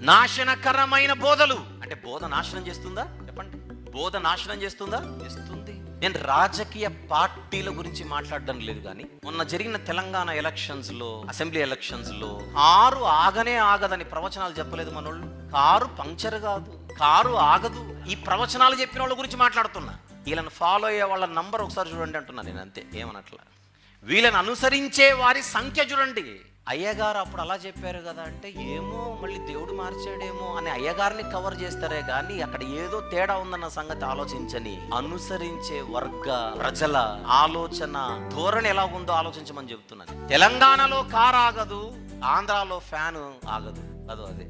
నాశనకరమైన బోధలు. అంటే బోధ నాశనం చేస్తుందా? చెప్పండి. బోధ నాశనం చేస్తుందా? చేస్తుంది. నేను రాజకీయ పార్టీల గురించి మాట్లాడడం లేదు కానీ మొన్న జరిగిన తెలంగాణ ఎలక్షన్స్లో అసెంబ్లీ ఎలక్షన్స్లో కారు ఆగనే ఆగదని ప్రవచనాలు చెప్పలేదు మనోళ్ళు. కారు పంక్చర్ కాదు కారు ఆగదు. ఈ ప్రవచనాలు చెప్పిన వాళ్ళ గురించి మాట్లాడుతున్నా. వీళ్ళని ఫాలో అయ్యే వాళ్ళ నంబర్ ఒకసారి చూడండి అంటున్నా నేను అంతే. ఏమనట్లా? వీళ్ళని అనుసరించే వారి సంఖ్య చూడండి. అయ్యగారు అప్పుడు అలా చెప్పారు కదా అంటే ఏమో మళ్ళీ దేవుడు మార్చాడేమో అని అయ్యగారిని కవర్ చేస్తారే కానీ అక్కడ ఏదో తేడా ఉందన్న సంగతి ఆలోచించని అనుసరించే వర్గ ప్రజల ఆలోచన ధోరణి ఎలా ఉందో ఆలోచించమని చెప్తున్నాను తెలంగాణలో కారు ఆగదు ఆంధ్రాలో ఫ్యాను ఆగదు. అదో అదే.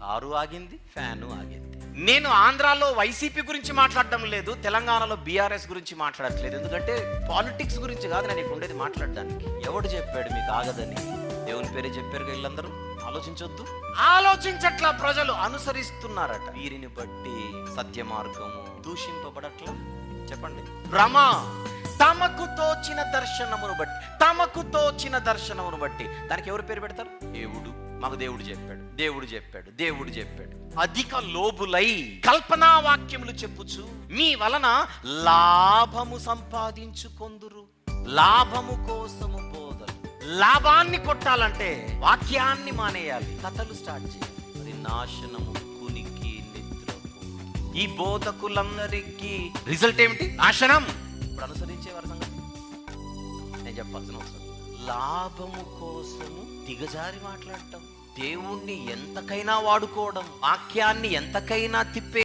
కారు ఆగింది ఫ్యాను ఆగింది. నేను ఆంధ్రాలో వైసీపీ గురించి మాట్లాడడం లేదు తెలంగాణలో బీఆర్ఎస్ గురించి మాట్లాడట్లేదు. ఎందుకంటే పాలిటిక్స్ గురించి కాదు నేను ఇక్కడ ఉండేది మాట్లాడడానికి. ఎవడు చెప్పాడు మీకు ఆగదని? దేవుని పేరే చెప్పారు వీళ్ళందరూ? ఆలోచించొద్దు. ఆలోచించట్లా ప్రజలు అనుసరిస్తున్నారట. వీరిని బట్టి సత్య మార్గము దూషింపబడట్లా? చెప్పండి. భ్రమ తమకు తోచిన దర్శనమును బట్టి తమకు తోచిన దర్శనమును బట్టి దానికి ఎవరు పేరు పెడతారు? దేవుడు. మాకు దేవుడు చెప్పాడు. దేవుడు చెప్పాడు. దేవుడు చెప్పాడు. అధిక లోబులై కల్పనా వాక్యములు చెప్పుచు మీ వలన లాభము సంపాదించుకొందురు. లాభము బోధలు లాభాన్ని కొట్టాలంటే వాక్యాన్ని మానేయాలి. కథలు స్టార్ట్ చేయాలి అది నాశనము కునికి నిద్రపోదు ఈ బోధకులందరికీ రిజల్ట్ ఏమిటి? నాశనం. ఇప్పుడు అనుసరించే వారి సంగతి. నేను చెప్పాల్సిన అవసరం. లాభము కోసము దిగజారి మాట్లాడటం. దేవుణ్ణి ఎంతకైనా వాడుకోవడం వాక్యాన్ని ఎంతకైనా తిప్పే